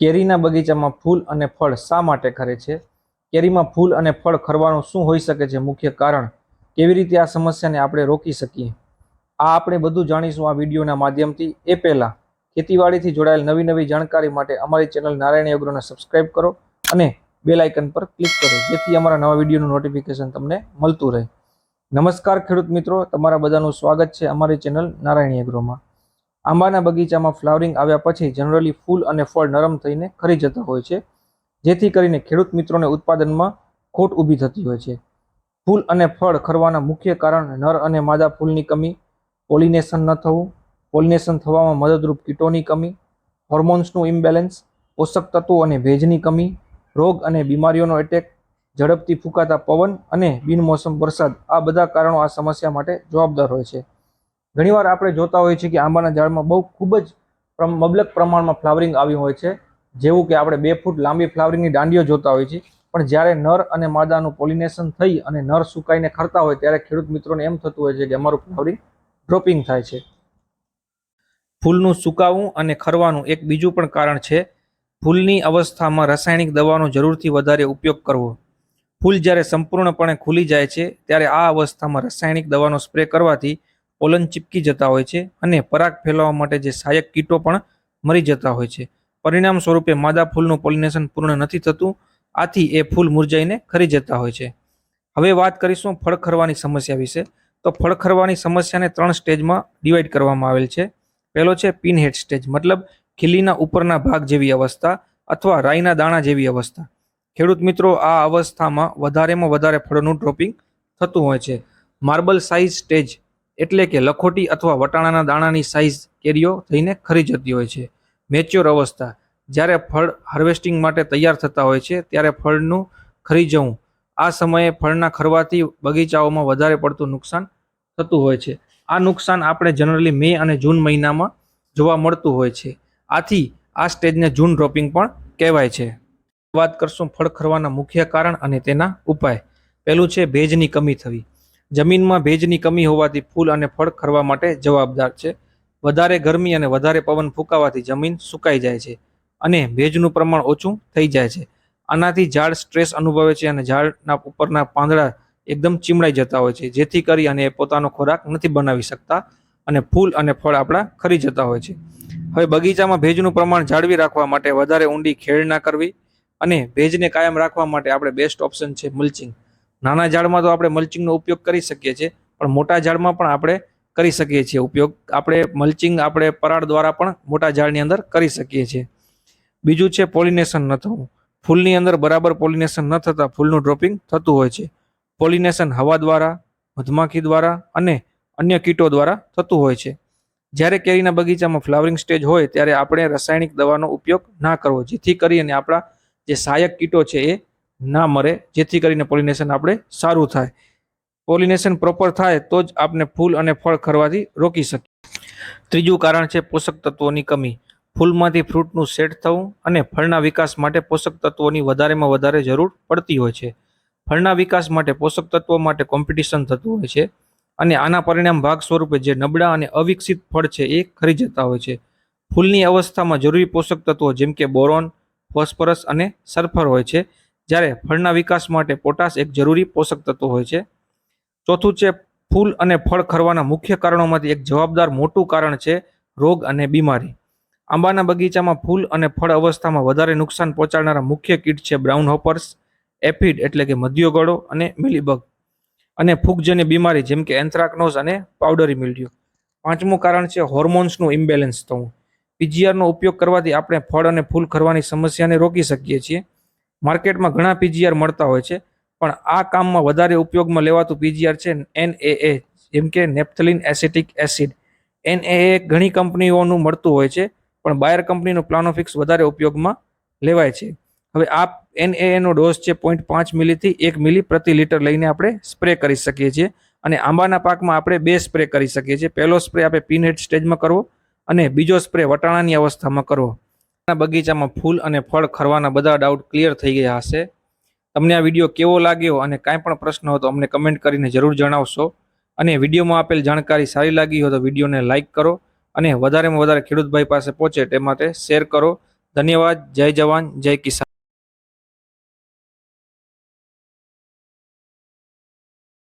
કેરીના બગીચામાં ફૂલ અને ફળ શા માટે ખરે છે? કેરીમાં ફૂલ અને ફળ ખરવાનું શું હોઈ શકે છે? મુખ્ય કારણ, કેવી રીતે આ સમસ્યાને આપણે રોકી શકીએ? આ આપણે બધું જાણીશું આ વિડીયોના માધ્યમથી. એ પહેલાં, ખેતીવાડીથી જોડાયેલ નવી નવી જાણકારી માટે અમારી ચેનલ નારાયણ અગ્રોને સબસ્ક્રાઇબ કરો અને બેલ આઇકન પર ક્લિક કરો, જેથી અમારા નવા વિડીયોનું નોટિફિકેશન તમને મળતું રહે. નમસ્કાર ખેડૂત મિત્રો, તમારા બધાનું સ્વાગત છે અમારી ચેનલ નારાયણ એગ્રોમાં આંબાના બગીચામાં ફ્લાવરિંગ આવ્યા પછી જનરલી ફૂલ અને ફળ નરમ થઈને ખરી જતા હોય છે, જેથી કરીને ખેડૂત મિત્રોને ઉત્પાદનમાં ખોટ ઊભી થતી હોય છે. ફૂલ અને ફળ ખરવાના મુખ્ય કારણ નર અને માદા ફૂલની કમી, પોલિનેશન ન થવું, પોલિનેશન થવામાં મદદરૂપ કીટોની કમી, હોર્મોન્સનું ઇમ્બેલેન્સ, પોષક તત્વો અને ભેજની કમી, રોગ અને બીમારીઓનો એટેક, ઝડપથી ફૂંકાતા પવન અને બિનમોસમ વરસાદ આ બધા કારણો આ સમસ્યા માટે જવાબદાર હોય છે. ઘણીવાર આપણે જોતા હોઈએ છીએ કે આંબાના ઝાડમાં બહુ ખૂબ જ મબલક પ્રમાણમાં ફ્લાવરિંગ આવ્યું હોય છે. જેવું કે આપણે બે ફૂટ લાંબી ફ્લાવરિંગની દાંડીઓ જોતા હોઈએ છીએ. પણ જ્યારે નર અને માદાનું પોલિનેશન થઈ અને નર સુકાઈને ખરતા હોય ત્યારે ખેડૂત મિત્રોને એમ થતું હોય છે કે અમારું ફ્લાવરિંગ ડ્રોપિંગ થાય છે. ફૂલનું સુકાવવું અને ખરવાનું એક બીજું પણ કારણ છે. ફૂલની અવસ્થામાં રાસાયણિક દવાનો જરૂરથી વધારે ઉપયોગ કરવો. ફૂલ જ્યારે સંપૂર્ણપણે ખુલી જાય છે, ત્યારે આ અવસ્થામાં રાસાયણિક દવાનો સ્પ્રે કરવાથી પોલન ચીપકી જતા હોય છે અને પરાગ ફેલાવવા માટે જે સહાયક કીટો પણ મરી જતા હોય છે. પરિણામ સ્વરૂપે માદા ફૂલનું પોલિનેશન પૂર્ણ નથી થતું, આથી એ ફૂલ મુરઝાઈને ખરી જતા હોય છે. હવે વાત કરીશું ફળ ખરવાની સમસ્યા વિશે. તો ફળ ખરવાની સમસ્યાને ત્રણ સ્ટેજમાં ડિવાઈડ કરવામાં આવેલ છે. પહેલો છે પિનહેડ સ્ટેજ, મતલબ ખીલીના ઉપરના ભાગ જેવી અવસ્થા અથવા રાઈના દાણા જેવી અવસ્થા. ખેડૂત મિત્રો, આ અવસ્થામાં વધારેમાં વધારે ફળનું ડ્રોપિંગ થતું હોય છે. માર્બલ સાઇઝ સ્ટેજ એટલે કે લખોટી અથવા વટાણાના દાણાની સાઇઝ કેરીઓ થઈને ખરી જતી હોય છે. મેચ્યોર અવસ્થા. જ્યારે ફળ હાર્વેસ્ટિંગ માટે તૈયાર થતા હોય છે, ત્યારે ફળનું ખરી જવું. આ સમયે ફળના ખરવાથી બગીચાઓમાં વધારે પડતું નુકસાન થતું હોય છે. આ નુકસાન આપણે જનરલી મે અને જૂન મહિનામાં જોવા મળતું હોય છે. આથી આ સ્ટેજને જૂન ડ્રોપિંગ પણ કહેવાય છે. વાત કરશું ફળ ખરવાના મુખ્ય કારણ અને તેના ઉપાય. પહેલું છે ભેજની કમી થવી. જમીનમાં ભેજની કમી હોવાથી ફૂલ અને ફળ ખરવા માટે જવાબદાર છે. વધારે ગરમી અને વધારે પવન ફૂંકાવાથી જમીન સુકાઈ જાય છે અને ભેજનું પ્રમાણ ઓછું થઈ જાય છે. આનાથી ઝાડ સ્ટ્રેસ અનુભવે છે અને ઝાડના ઉપરના પાંદડા એકદમ ચીમડાઈ જતા હોય છે, જેથી કરી અને એ પોતાનો ખોરાક નથી બનાવી શકતા અને ફૂલ અને ફળ આપણા ખરી જતા હોય છે. હવે બગીચામાં ભેજનું પ્રમાણ જાળવી રાખવા માટે વધારે ઊંડી ખેડ ના કરવી અને ભેજને કાયમ રાખવા માટે આપણે બેસ્ટ ઓપ્શન છે મલ્ચિંગ નાના ઝાડમાં તો આપણે મલ્ચિંગનો ઉપયોગ કરી શકીએ છીએ, પણ મોટા ઝાડમાં પણ આપણે કરી શકીએ છીએ ઉપયોગ. આપણે મલ્ચિંગ આપણે પરાળ દ્વારા પણ મોટા ઝાડની અંદર કરી શકીએ છીએ. બીજું છે પોલિનેશન ન થવું ફૂલની અંદર બરાબર પોલિનેશન ન થતાં ફૂલનું ડ્રોપિંગ થતું હોય છે. પોલિનેશન હવા દ્વારા, મધમાખી દ્વારા અને અન્ય કીટો દ્વારા થતું હોય છે. જ્યારે કેરીના બગીચામાં ફ્લાવરિંગ સ્ટેજ હોય, ત્યારે આપણે રાસાયણિક દવાનો ઉપયોગ ના કરવો, જેથી કરીને આપણા જે સહાયક કીટો છે એ ના મરે જેથી કરીને પોલિનેશન આપણે સારું થાય. પોલિનેશન પ્રોપર થાય તો જ આપણે ફૂલ અને ફળ ખરવાથી રોકી શકીએ. ત્રીજું કારણ છે પોષક તત્વોની કમી. ફૂલમાંથી ફ્રૂટનું સેટ થવું અને ફળના વિકાસ માટે પોષક તત્વોની વધારેમાં વધારે જરૂર પડતી હોય છે. ફળના વિકાસ માટે પોષક તત્વો માટે કોમ્પિટિશન થતું હોય છે અને આના પરિણામ ભાગ સ્વરૂપે જે નબળા અને અવિકસિત ફળ છે એ ખરી જતા હોય છે. ફૂલની અવસ્થામાં જરૂરી પોષક તત્વો જેમ કે બોરોન, ફોસ્ફરસ અને સલ્ફર હોય છે. જ્યારે ફળના વિકાસ માટે પોટાશ એક જરૂરી પોષક તત્વ હોય છે. ચોથું છે, ફૂલ અને ફળ ખરવાના મુખ્ય કારણોમાંથી એક જવાબદાર મોટું કારણ છે, રોગ અને બીમારી. આંબાના બગીચામાં ફૂલ અને ફળ અવસ્થામાં વધારે નુકસાન પહોંચાડનારા મુખ્ય કીટ છે, બ્રાઉન હોપર્સ, એફિડ એટલે કે મધ્યોગળો અને મિલીબગ. અને ફૂગજન્ય બીમારી જેમ કે એન્થ્રાકનોઝ અને પાવડરી મિલ્ડ્યુ પાંચમું કારણ છે, હોર્મોન્સનું ઇમ્બેલેન્સ થવું. પીજીઆરનો ઉપયોગ કરવાથી આપણે ફળ અને ફૂલ ખરવાની સમસ્યાને રોકી શકીએ છીએ. માર્કેટમાં ઘણા પીજીઆર મળતા હોય છે, પણ આ કામમાં વધારે ઉપયોગમાં લેવાતું પીજીઆર છે એનએએ જેમ કે નેપ્થલિન એસિટિક એસિડ. એનએએ ઘણી કંપનીઓનું મળતું હોય છે, પણ બાયર કંપનીનું પ્લાનોફિક્સ વધારે ઉપયોગમાં લેવાય છે. હવે આ એનએએનો ડોઝ છે પોઈન્ટ પાંચ મિલીથી એક મિલી પ્રતિ લીટર લઈને આપણે સ્પ્રે કરી શકીએ છીએ અને આંબાના પાકમાં આપણે બે સ્પ્રે કરી શકીએ છીએ. પહેલો સ્પ્રે આપણે પીનહેડ સ્ટેજમાં કરવો અને બીજો સ્પ્રે વટાણાની અવસ્થામાં કરવો. બગીચામાં ફૂલ અને ફળ ખરવાના બધા ડાઉટ ક્લિયર થઈ ગયા હશે. તમને આ વીડિયો કેવો લાગ્યો અને કાંઈ પણ પ્રશ્ન હોય તો અમને કમેન્ટ કરીને જરૂર જણાવશો. અને વિડીયોમાં આપેલ જાણકારી સારી લાગી હોય તો વિડીયોને લાઇક કરો અને વધારેમાં વધારે ખેડૂતભાઈ પાસે પહોંચે તે માટે શેર કરો. ધન્યવાદ, જય જવાન, જય કિસાન.